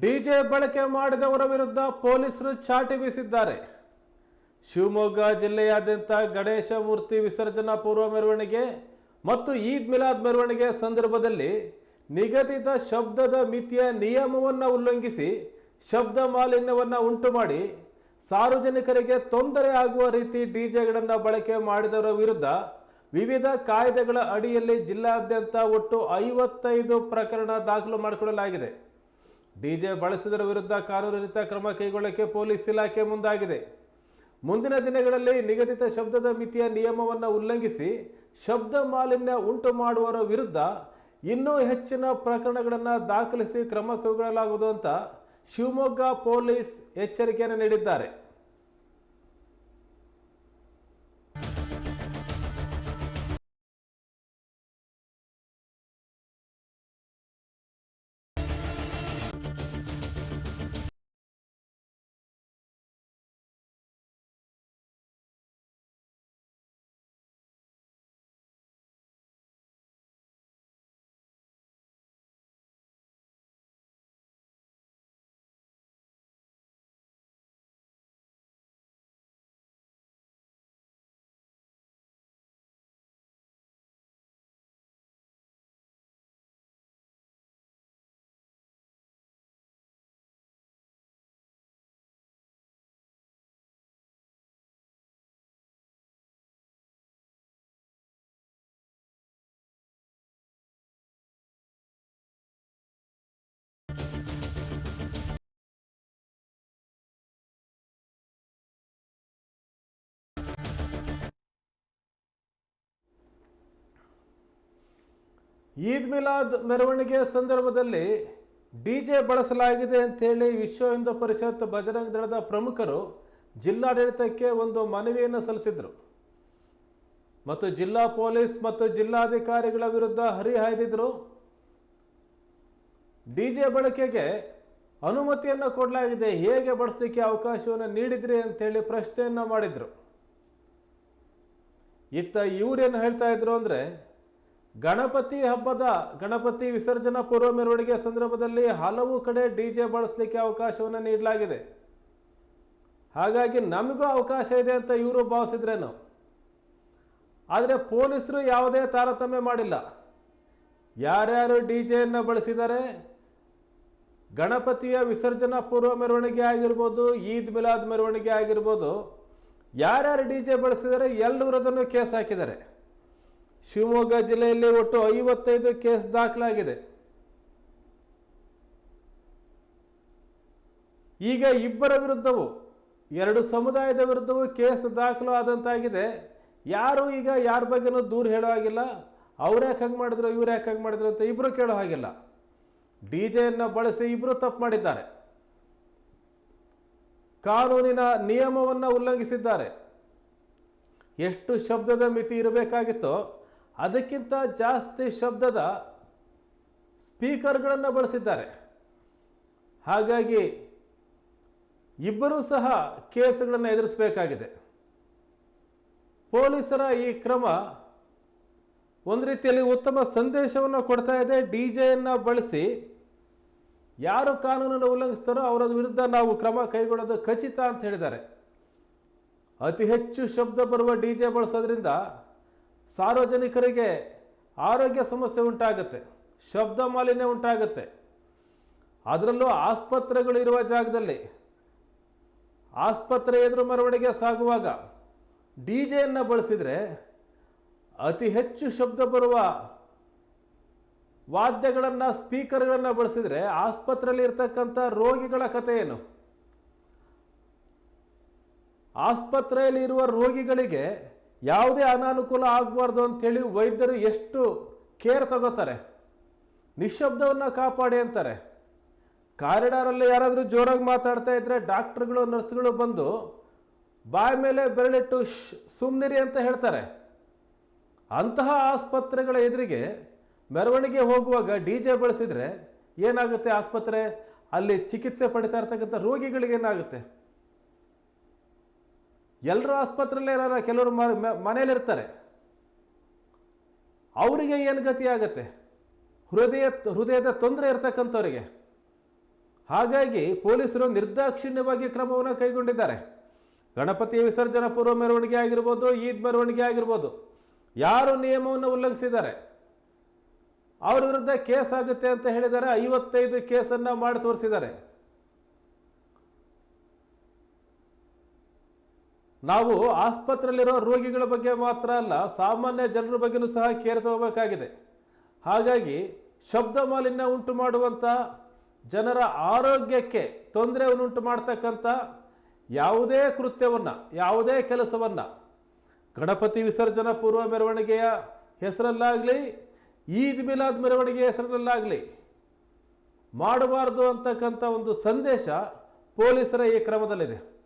DJ ಬಳಕೆ ಮಾಡಿದವರ ವಿರುದ್ಧ ಪೊಲೀಸರು ಚಾಟಿ ಬೀಸಿದ್ದಾರೆ. ಶಿವಮೊಗ್ಗ ಜಿಲ್ಲೆಯಾದ್ಯಂತ ಗಣೇಶ ಮೂರ್ತಿ ವಿಸರ್ಜನಾ ಪೂರ್ವ ಮೆರವಣಿಗೆ ಮತ್ತು ಈದ್ ಮಿಲಾದ್ ಮೆರವಣಿಗೆ ಸಂದರ್ಭದಲ್ಲಿ ನಿಗದಿತ ಶಬ್ದದ ಮಿತಿಯ ನಿಯಮವನ್ನು ಉಲ್ಲಂಘಿಸಿ ಶಬ್ದ ಮಾಲಿನ್ಯವನ್ನು ಉಂಟು ಮಾಡಿ ಸಾರ್ವಜನಿಕರಿಗೆ ತೊಂದರೆ ಆಗುವ ರೀತಿ ಡಿಜೆಗಳನ್ನು ಬಳಕೆ ಮಾಡಿದವರ ವಿರುದ್ಧ ವಿವಿಧ ಕಾಯ್ದೆಗಳ ಅಡಿಯಲ್ಲಿ ಜಿಲ್ಲಾದ್ಯಂತ ಒಟ್ಟು ಐವತ್ತೈದು ಪ್ರಕರಣ ದಾಖಲು ಮಾಡಿಕೊಳ್ಳಲಾಗಿದೆ ಡಿಜೆ ಬಳಸಿದರ ವಿರುದ್ಧ ಕಾನೂನಿತ ಕ್ರಮ ಕೈಗೊಳ್ಳಕ್ಕೆ ಪೊಲೀಸ್ ಇಲಾಖೆ ಮುಂದಾಗಿದೆ. ಮುಂದಿನ ದಿನಗಳಲ್ಲಿ ನಿಗದಿತ ಶಬ್ದದ ಮಿತಿಯ ನಿಯಮವನ್ನು ಉಲ್ಲಂಘಿಸಿ ಶಬ್ದ ಮಾಲಿನ್ಯ ಉಂಟು ಮಾಡುವವರ ವಿರುದ್ಧ ಇನ್ನೂ ಹೆಚ್ಚಿನ ಪ್ರಕರಣಗಳನ್ನು ದಾಖಲಿಸಿ ಕ್ರಮ ಕೈಗೊಳ್ಳಲಾಗುವುದು ಅಂತ ಶಿವಮೊಗ್ಗ ಪೊಲೀಸ್ ಎಚ್ಚರಿಕೆಯನ್ನು ನೀಡಿದ್ದಾರೆ. ಈದ್ ಮಿಲಾದ್ ಮೆರವಣಿಗೆಯ ಸಂದರ್ಭದಲ್ಲಿ ಡಿಜೆ ಬಳಸಲಾಗಿದೆ ಅಂತೇಳಿ ವಿಶ್ವ ಹಿಂದೂ ಪರಿಷತ್ ಬಜರಂಗ ದಳದ ಪ್ರಮುಖರು ಜಿಲ್ಲಾಡಳಿತಕ್ಕೆ ಒಂದು ಮನವಿಯನ್ನು ಸಲ್ಲಿಸಿದರು. ಮತ್ತು ಜಿಲ್ಲಾ ಪೊಲೀಸ್ ಮತ್ತು ಜಿಲ್ಲಾಧಿಕಾರಿಗಳ ವಿರುದ್ಧ ಹರಿಹಾಯ್ದಿದ್ರು. ಡಿಜೆ ಬಳಕೆಗೆ ಅನುಮತಿಯನ್ನು ಕೊಡಲಾಗಿದೆ. ಹೇಗೆ ಬಳಸಲಿಕ್ಕೆ ಅವಕಾಶವನ್ನು ನೀಡಿದ್ರಿ ಅಂತೇಳಿ ಪ್ರಶ್ನೆಯನ್ನು ಮಾಡಿದ್ರು. ಇತ್ತ ಇವರೇನು ಹೇಳ್ತಾ ಇದ್ರು ಅಂದರೆ ಗಣಪತಿ ಹಬ್ಬದ ಗಣಪತಿ ವಿಸರ್ಜನಾ ಪೂರ್ವ ಮೆರವಣಿಗೆ ಸಂದರ್ಭದಲ್ಲಿ ಹಲವು ಕಡೆ ಡಿ ಜೆ ಬಳಸಲಿಕ್ಕೆ ಅವಕಾಶವನ್ನು ನೀಡಲಾಗಿದೆ. ಹಾಗಾಗಿ ನಮಗೂ ಅವಕಾಶ ಇದೆ ಅಂತ ಇವರು ಭಾವಿಸಿದ್ರೇನು? ಆದರೆ ಪೊಲೀಸರು ಯಾವುದೇ ತಾರತಮ್ಯ ಮಾಡಿಲ್ಲ. ಯಾರ್ಯಾರು ಡಿ ಜೆಯನ್ನು ಬಳಸಿದ್ದಾರೆ ಗಣಪತಿಯ ವಿಸರ್ಜನಾ ಪೂರ್ವ ಮೆರವಣಿಗೆ ಆಗಿರ್ಬೋದು, ಈದ್ ಮಿಲಾದ್ ಮೆರವಣಿಗೆ ಆಗಿರ್ಬೋದು, ಯಾರ್ಯಾರು ಡಿ ಜೆ ಬಳಸಿದ್ದಾರೆ ಎಲ್ಲರದನ್ನು ಕೇಸ್ ಹಾಕಿದ್ದಾರೆ. ಶಿವಮೊಗ್ಗ ಜಿಲ್ಲೆಯಲ್ಲಿ ಒಟ್ಟು ಐವತ್ತೈದು ಕೇಸ್ ದಾಖಲಾಗಿದೆ. ಈಗ ಇಬ್ಬರ ವಿರುದ್ಧವೂ, ಎರಡು ಸಮುದಾಯದ ವಿರುದ್ಧವೂ ಕೇಸ್ ದಾಖಲು ಆದಂತಾಗಿದೆ. ಯಾರು ಈಗ ಯಾರ ಬಗ್ಗೆನೂ ದೂರ ಹೇಳೋ ಹಾಗಿಲ್ಲ. ಅವ್ರು ಯಾಕೆ ಹಂಗೆ ಮಾಡಿದ್ರು, ಇವ್ರು ಯಾಕೆ ಹಂಗೆ ಮಾಡಿದ್ರು ಅಂತ ಇಬ್ಬರು ಕೇಳೋ ಹಾಗಿಲ್ಲ. ಡಿ ಜೆಯನ್ನು ಬಳಸಿ ಇಬ್ಬರು ತಪ್ಪು ಮಾಡಿದ್ದಾರೆ. ಕಾನೂನಿನ ನಿಯಮವನ್ನು ಉಲ್ಲಂಘಿಸಿದ್ದಾರೆ. ಎಷ್ಟು ಶಬ್ದದ ಮಿತಿ ಇರಬೇಕಾಗಿತ್ತೋ ಅದಕ್ಕಿಂತ ಜಾಸ್ತಿ ಶಬ್ದದ ಸ್ಪೀಕರ್ಗಳನ್ನು ಬಳಸಿದ್ದಾರೆ. ಹಾಗಾಗಿ ಇಬ್ಬರೂ ಸಹ ಕೇಸ್ಗಳನ್ನು ಎದುರಿಸಬೇಕಾಗಿದೆ. ಪೊಲೀಸರ ಈ ಕ್ರಮ ಒಂದು ರೀತಿಯಲ್ಲಿ ಉತ್ತಮ ಸಂದೇಶವನ್ನು ಕೊಡ್ತಾ ಇದೆ. ಡಿ ಜೆಯನ್ನು ಬಳಸಿ ಯಾರು ಕಾನೂನನ್ನು ಉಲ್ಲಂಘಿಸ್ತಾರೋ ಅವರ ವಿರುದ್ಧ ನಾವು ಕ್ರಮ ಕೈಗೊಳ್ಳೋದು ಖಚಿತ ಅಂತ ಹೇಳಿದ್ದಾರೆ. ಅತಿ ಹೆಚ್ಚು ಶಬ್ದ ಬರುವ ಡಿ ಜೆ ಬಳಸೋದ್ರಿಂದ ಸಾರ್ವಜನಿಕರಿಗೆ ಆರೋಗ್ಯ ಸಮಸ್ಯೆ ಉಂಟಾಗುತ್ತೆ, ಶಬ್ದ ಮಾಲಿನ್ಯ ಉಂಟಾಗುತ್ತೆ. ಅದರಲ್ಲೂ ಆಸ್ಪತ್ರೆಗಳು ಇರುವ ಜಾಗದಲ್ಲಿ ಆಸ್ಪತ್ರೆ ಎದುರು ಮೆರವಣಿಗೆ ಸಾಗುವಾಗ ಡಿ ಜೆಯನ್ನು ಬಳಸಿದರೆ ಅತಿ ಹೆಚ್ಚು ಶಬ್ದ ಬರುವ ವಾದ್ಯಗಳನ್ನು, ಸ್ಪೀಕರ್ಗಳನ್ನು ಬಳಸಿದರೆ ಆಸ್ಪತ್ರೆಯಲ್ಲಿ ಇರ್ತಕ್ಕಂಥ ರೋಗಿಗಳ ಕಥೆ ಏನು? ಆಸ್ಪತ್ರೆಯಲ್ಲಿ ಇರುವ ರೋಗಿಗಳಿಗೆ ಯಾವುದೇ ಅನಾನುಕೂಲ ಆಗಬಾರ್ದು ಅಂಥೇಳಿ ವೈದ್ಯರು ಎಷ್ಟು ಕೇರ್ ತಗೋತಾರೆ? ನಿಶಬ್ದವನ್ನು ಕಾಪಾಡಿ ಅಂತಾರೆ. ಕಾರಿಡಾರಲ್ಲಿ ಯಾರಾದರೂ ಜೋರಾಗಿ ಮಾತಾಡ್ತಾ ಇದ್ರೆ ಡಾಕ್ಟ್ರುಗಳು, ನರ್ಸ್ಗಳು ಬಂದು ಬಾಯಿ ಮೇಲೆ ಬೆರಳಿಟ್ಟು ಶ್ ಸುಮ್ಮನಿರಿ ಅಂತ ಹೇಳ್ತಾರೆ. ಅಂತಹ ಆಸ್ಪತ್ರೆಗಳ ಎದುರಿಗೆ ಮೆರವಣಿಗೆ ಹೋಗುವಾಗ ಡಿ ಜೆ ಬಳಸಿದರೆ ಏನಾಗುತ್ತೆ ಆಸ್ಪತ್ರೆ? ಅಲ್ಲಿ ಚಿಕಿತ್ಸೆ ಪಡಿತಾ ಇರ್ತಕ್ಕಂಥ ರೋಗಿಗಳಿಗೆ ಏನಾಗುತ್ತೆ? ಎಲ್ಲರೂ ಆಸ್ಪತ್ರೆಯಲ್ಲೇ ಇರೋರ ಕೆಲವರು ಮನೇಲಿರ್ತಾರೆ ಅವರಿಗೆ ಏನು ಗತಿ ಆಗುತ್ತೆ? ಹೃದಯ, ಹೃದಯದ ತೊಂದರೆ ಇರ್ತಕ್ಕಂಥವ್ರಿಗೆ. ಹಾಗಾಗಿ ಪೊಲೀಸರು ನಿರ್ದಾಕ್ಷಿಣ್ಯವಾಗಿ ಕ್ರಮವನ್ನು ಕೈಗೊಂಡಿದ್ದಾರೆ. ಗಣಪತಿ ವಿಸರ್ಜನಾ ಪೂರ್ವ ಮೆರವಣಿಗೆ ಆಗಿರ್ಬೋದು, ಈದ್ ಮೆರವಣಿಗೆ ಆಗಿರ್ಬೋದು, ಯಾರು ನಿಯಮವನ್ನು ಉಲ್ಲಂಘಿಸಿದ್ದಾರೆ? ಅವ್ರ ವಿರುದ್ಧ ಕೇಸ್ ಆಗುತ್ತೆ ಅಂತ ಹೇಳಿದ್ದಾರೆ ಐವತ್ತೈದು ಕೇಸನ್ನು ಮಾಡಿ ತೋರಿಸಿದ್ದಾರೆ. ನಾವು ಆಸ್ಪತ್ರೆಯಲ್ಲಿರೋ ರೋಗಿಗಳ ಬಗ್ಗೆ ಮಾತ್ರ ಅಲ್ಲ, ಸಾಮಾನ್ಯ ಜನರ ಬಗ್ಗೆನೂ ಸಹ ಕೇರ್ ತಗೋಬೇಕಾಗಿದೆ. ಹಾಗಾಗಿ ಶಬ್ದ ಮಾಲಿನ್ಯ ಉಂಟು ಮಾಡುವಂಥ ಜನರ ಆರೋಗ್ಯಕ್ಕೆ ತೊಂದರೆಯನ್ನುಂಟು ಮಾಡ್ತಕ್ಕಂಥ ಯಾವುದೇ ಕೃತ್ಯವನ್ನು, ಯಾವುದೇ ಕೆಲಸವನ್ನು ಗಣಪತಿ ವಿಸರ್ಜನಾ ಪೂರ್ವ ಮೆರವಣಿಗೆಯ ಹೆಸರಲ್ಲಾಗಲಿ, ಈದ್ ಮಿಲಾದ್ ಮೆರವಣಿಗೆಯ ಹೆಸರಲ್ಲಾಗಲಿ ಮಾಡಬಾರ್ದು ಅಂತಕ್ಕಂಥ ಒಂದು ಸಂದೇಶ ಪೊಲೀಸರ ಈ ಕ್ರಮದಲ್ಲಿದೆ.